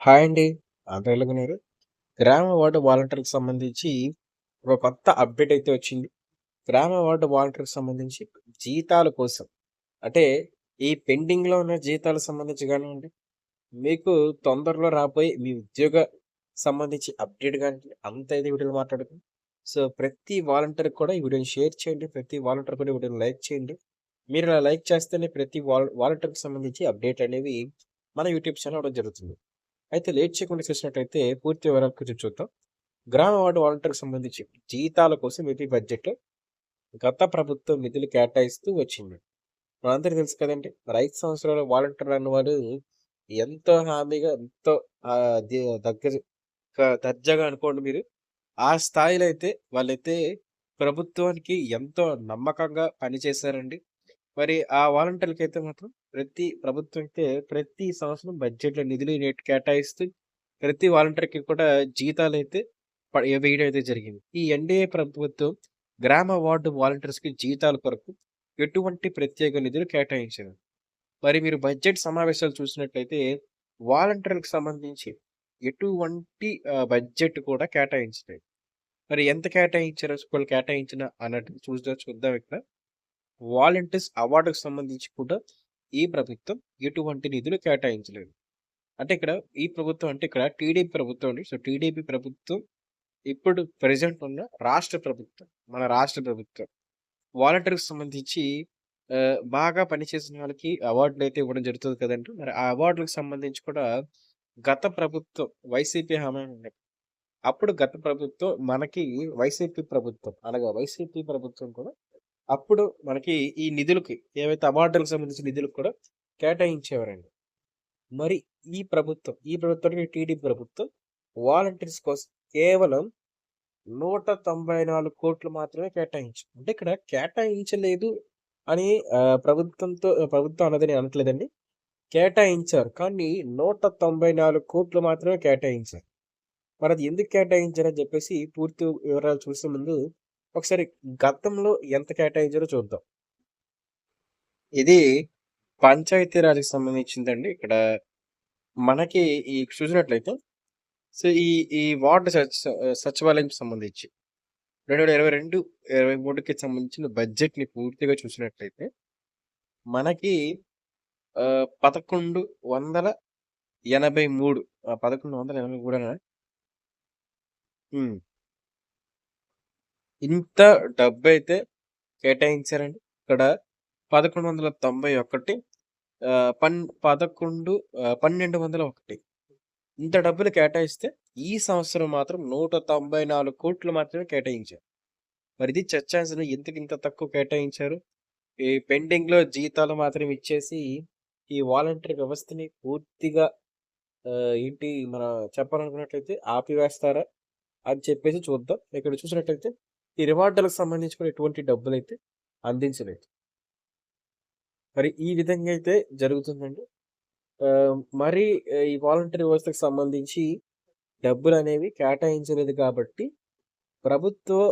Hi అండి. అందరూ ఎలాగున్నారు? గ్రామ వార్డు వాలంటీర్‌కి సంబంధించి ఒక కొత్త అప్డేట్ అయితే వచ్చింది. గ్రామ వార్డు వాలంటీర్‌కి సంబంధించి జీతాల కోసం అంటే ఈ పెండింగ్‌లో ఉన్న జీతాలకు సంబంధించి కానివ్వండి మీకు తొందరలో రాబోయే మీ ఉద్యోగ సంబంధించి అప్డేట్ గాని అంత అయితే ఈ వీడియోలో సో, ప్రతి వాలంటీర్‌కి కూడా ఈ వీడియోని షేర్ చేయండి. ప్రతి వాలంటీర్ కూడా ఈ వీడియోని లైక్ చేయండి. మీరు ఇలా లైక్ చేస్తేనే ప్రతి వాల్ వాలంటీర్‌కి సంబంధించి అప్డేట్ అనేవి మన యూట్యూబ్ ఛానల్ కూడా జరుగుతుంది. అయితే లేట్ చేయకుండా చూసినట్టయితే పూర్తి వివరాలు కొంచెం చూద్దాం. గ్రామ వార్డు వాలంటీర్‌కి సంబంధించి జీతాల కోసం ఏపీ బడ్జెట్‌లో గత ప్రభుత్వం నిధులు కేటాయిస్తూ వచ్చింది. మనందరికీ తెలుసు కదండీ! మరి 5 సంవత్సరాల వాలంటీర్ అన్నవాడు ఎంతో హామీగా ఎంతో దగ్గర దర్జాగా అనుకోండి మీరు. ఆ స్థాయిలో అయితే వాళ్ళైతే ప్రభుత్వానికి ఎంతో నమ్మకంగా పనిచేశారండి. మరి ఆ వాలంటీర్‌లకైతే మాత్రం ప్రతి ప్రభుత్వం అయితే ప్రతి సంవత్సరం బడ్జెట్‌లో నిధులు నేటి కేటాయిస్తూ ప్రతి వాలంటీర్‌కి కూడా జీతాలు అయితే వేయడం అయితే జరిగింది. ఈ ఎన్‌డీఏ ప్రభుత్వం గ్రామ వార్డు వాలంటీర్స్‌కి జీతాల కొరకు ఎటువంటి ప్రత్యేక నిధులు కేటాయించారు మరి మీరు బడ్జెట్ సమావేశాలు చూసినట్లయితే వాలంటీర్‌లకు సంబంధించి ఎటువంటి బడ్జెట్ కూడా కేటాయించలేదు. మరి ఎంత కేటాయించారో వాళ్ళు కేటాయించిన అన్నట్టు చూద్దాం చూద్దాం ఇక్కడ. వాలంటీర్స్ అవార్డుకు సంబంధించి కూడా ఈ ప్రభుత్వం ఎటువంటి నిధులు కేటాయించలేదు. అంటే ఇక్కడ ఈ ప్రభుత్వం అంటే ఇక్కడ టీడీపీ ప్రభుత్వం అండి. సో, టీడీపీ ప్రభుత్వం ఇప్పుడు ప్రజెంట్ ఉన్న రాష్ట్ర ప్రభుత్వం. మన రాష్ట్ర ప్రభుత్వం. వాలంటీర్‌కి సంబంధించి బాగా పనిచేసిన వాళ్ళకి అవార్డులైతే ఇవ్వడం జరుగుతుంది కదండీ! మరి ఆ అవార్డులకు సంబంధించి కూడా గత ప్రభుత్వం వైసీపీ హామీ ఉన్నాయి. అప్పుడు గత ప్రభుత్వం మనకి వైసీపీ ప్రభుత్వం అనగా వైసీపీ ప్రభుత్వం కూడా అప్పుడు మనకి ఈ నిధులకి ఏవైతే అవార్డులకు సంబంధించిన నిధులకు కూడా కేటాయించేవారండి. మరి ఈ ప్రభుత్వం ఈ ప్రభుత్వానికి టీడీపీ ప్రభుత్వం వాలంటీర్స్ కోసం కేవలం 194,00,00,000 మాత్రమే కేటాయించారు అంటే ఇక్కడ కేటాయించలేదు అని ప్రభుత్వంతో ప్రభుత్వం అన్నదని అనట్లేదండి. కేటాయించారు. కానీ 194,00,00,000 మాత్రమే కేటాయించారు. మరి అది ఎందుకు కేటాయించారని చెప్పేసి పూర్తి వివరాలు చూసే ముందు ఒకసారి గతంలో ఎంత కేటాయించారో చూద్దాం. ఇది పంచాయతీరాజ్‌కి సంబంధించిందండి. ఇక్కడ మనకి ఈ చూసినట్లయితే సో, ఈ ఈ వార్డు సచ్ సచివాలయంకి సంబంధించి 2022, 23కి సంబంధించిన బడ్జెట్‌ని పూర్తిగా చూసినట్లయితే మనకి పదకొండు వందల ఆహ్, 1183 ఆ! 1183 హ్మ్. ఇంత డబ్బైతే కేటాయించారండి. ఇక్కడ పదకొండు వందల తొంభై ఒకటి పన్ పదకొండు పన్నెండు వందల ఒకటి ఇంత డబ్బులు కేటాయిస్తే ఈ సంవత్సరం మాత్రం 194,00,00,000 మాత్రమే కేటాయించారు. మరి ఇది చర్చాంశనం ఎందుకు ఇంత తక్కువ కేటాయించారు? ఈ పెండింగ్‌లో జీతాలు మాత్రం ఇచ్చేసి ఈ వాలంటీర్ వ్యవస్థని పూర్తిగా ఏంటి మన చెప్పాలనుకున్నట్లయితే ఆపివేస్తారా? అని చెప్పేసి చూద్దాం. ఇక్కడ చూసినట్లయితే ఈ రివార్డులకు సంబంధించి కూడా ఎటువంటి అయితే అందించలేదు. మరి ఈ విధంగా అయితే జరుగుతుందండి. మరి ఈ వాలంటరీ వ్యవస్థకు సంబంధించి డబ్బులు అనేవి కేటాయించలేదు కాబట్టి ప్రభుత్వం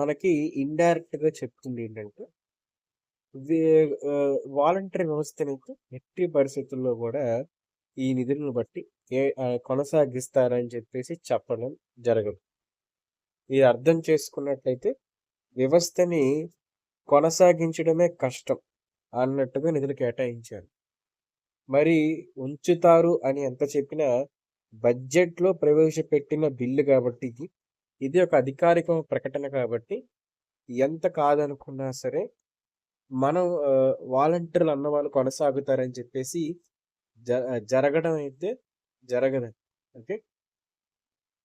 మనకి ఇండైరెక్ట్‌గా చెప్తుంది ఏంటంటే వాలంటరీ వ్యవస్థని ఎట్టి పరిస్థితుల్లో కూడా ఈ నిధులను బట్టి ఏ కొనసాగిస్తారని చెప్పేసి చెప్పడం జరగదు. ఇది అర్థం చేసుకున్నట్లయితే వ్యవస్థని కొనసాగించడమే కష్టం అన్నట్టుగా నిధులు కేటాయించారు. మరి ఉంచుతారు అని ఎంత చెప్పినా బడ్జెట్‌లో ప్రవేశపెట్టిన బిల్లు కాబట్టి ఇది. ఇది ఒక అధికారిక ప్రకటన కాబట్టి ఎంత కాదనుకున్నా సరే మనం వాలంటీర్లు అన్న వాళ్ళు కొనసాగుతారని చెప్పేసి జ జరగడం అయితే జరగదు ఓకే.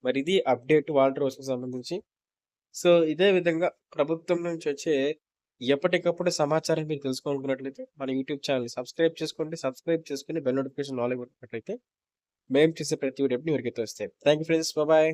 మరి ఇది అప్డేట్ వాటర్ హౌస్కి సంబంధించి. సో, ఇదే విధంగా ప్రభుత్వం నుంచి వచ్చే ఎప్పటికప్పుడు సమాచారం మీరు తెలుసుకోవాలనుకున్నట్లయితే మన యూట్యూబ్ ఛానల్ సబ్స్క్రైబ్ చేసుకోండి. సబ్స్క్రైబ్ చేసుకొని బెల్ నోటిఫికేషన్ ఆల్ ఇవ్వనట్లయితే మేము చేసే ప్రతి వీడియో మీ వరకైతే వస్తాయి. Thank you friends. బాయ్